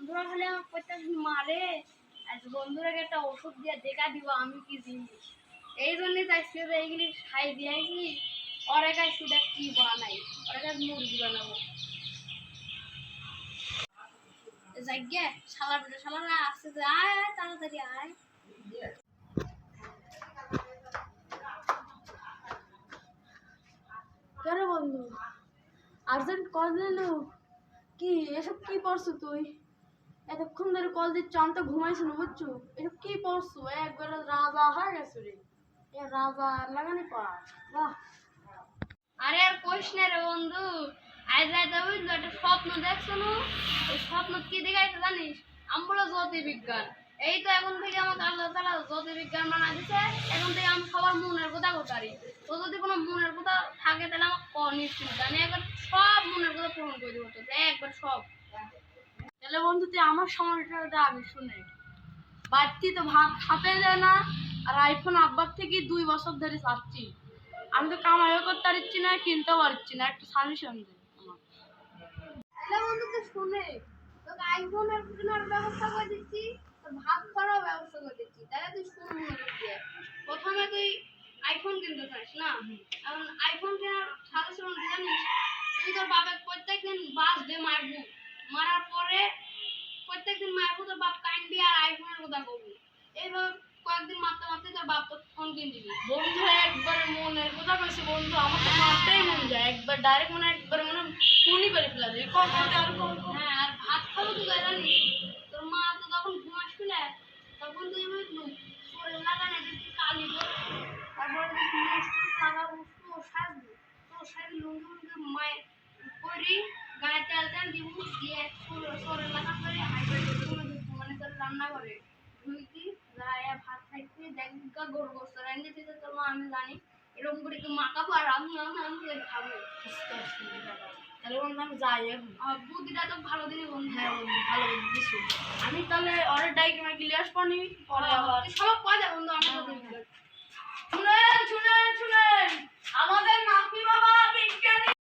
বন্ধুরা খালি আমার প্রত্যেক মারে। আজ বন্ধুরা একটা ওষুধ দিয়ে দেখা দিব আমি কি জিনিস। এই জন্যই চাইছি যে এইগুলি খাই দিয়ে কি ওরে কাছে সেটা কি বানাই? ওরে কাছে মুরগি বানাবো। যাইগে শালা বেটা, শালারা আসছে যে, আয় আয়, তাড়াতাড়ি আয়। কেন বন্ধু? আর্জেন্ট কল কি, এসব কি পড়ছো তুই? এতক্ষণ ধরে কল দিচ্ছ, আমি তো ঘুমাইছি না বুঝছ? এসব কি পড়ছো? একবার রাজা হয়ে গেছো রে। এ রাজা লাগানি পার বাহ। আরে আর কইস না রে বন্ধু, আজ রাতে বুঝলো একটা স্বপ্ন দেখছ না? ওই স্বপ্ন কি দেখাইতে জানিস? আমরা জ্যোতির্বিজ্ঞান। এই তো এখন থেকে আমাকে আল্লাহ তালা জ্যোতির্বিজ্ঞান বানা দিছে, এখন থেকে আমি সবার মনের কথা কোথারি তো যদি কোনো মনের কথা থাকে তাহলে আমাকে ক নিশ্চিন্ত আমি একবার সব মনের কথা পূরণ করে দেবো একবার সব। বন্ধু তুই আমার সমস্যাটা আমি শুনে। বাড়তি তো ভাত খাতে যায় না, আর আইফোন আব্বার থেকে দুই বছর ধরে চাচ্ছি আমি তো কামাইও করতে পারছি না, কিনতেও পারছি না, একটু সাজেশন দে শুনে ব্যবস্থা করে দিচ্ছি ভাত খাওয়ার ব্যবস্থা করে দিচ্ছি, তাহলে তুই শুন দিয়ে প্রথমে তুই আইফোন কিনতে চাস না? এখন আইফোন কেনার জানিস তুই তোর বাবার প্রত্যেকদিন বাস দিয়ে মারবো। মারার পরে প্রত্যেকদিন মারবো তোর বাপ কাইন্ডি আর আইফোনের কথা বলবি এইভাবে কয়েকদিন মারতে মারতে তোর বাপ তোর ফোন কিনে দিবি। বন্ধু একবার মনের কথা কইছে বন্ধু? আমার তো মারতেই মন যায়। একবার ডাইরেক্ট মনে একবার মনে ফোনই করে ফেলা যায় কখন আর কখন হ্যাঁ আর ভাত খাব তুই জানিস। তোর মা তো তখন ঘুমাস না। তখন তুই বুঝলু শরীর লাগানো তুই কালি তারপরে লাগাবো তো সাজবি। তো সাজবি লুঙ্গি লুঙ্গি মায়ের করি গায়ে তেল তেল দিব। দিয়ে শরীর লাগা করে হাইবে মানে তোর রান্না করে ধুইতি যায় ভাত খাইতে দেখবি গরু গোস্ত রান্না দিতে তোর মা আমি জানি এরকম করে কি মাখাবো আর আমি আমি আমি করে খাব তাহলে বন্ধু? আমি যাই বুদ্ধিটা তো ভালো বন্ধু হ্যাঁ ভালো বন্ধু আমি তাহলে অর্ডার ডাইকে মাইকে লিয়ে আসব নি পরে আবার তুই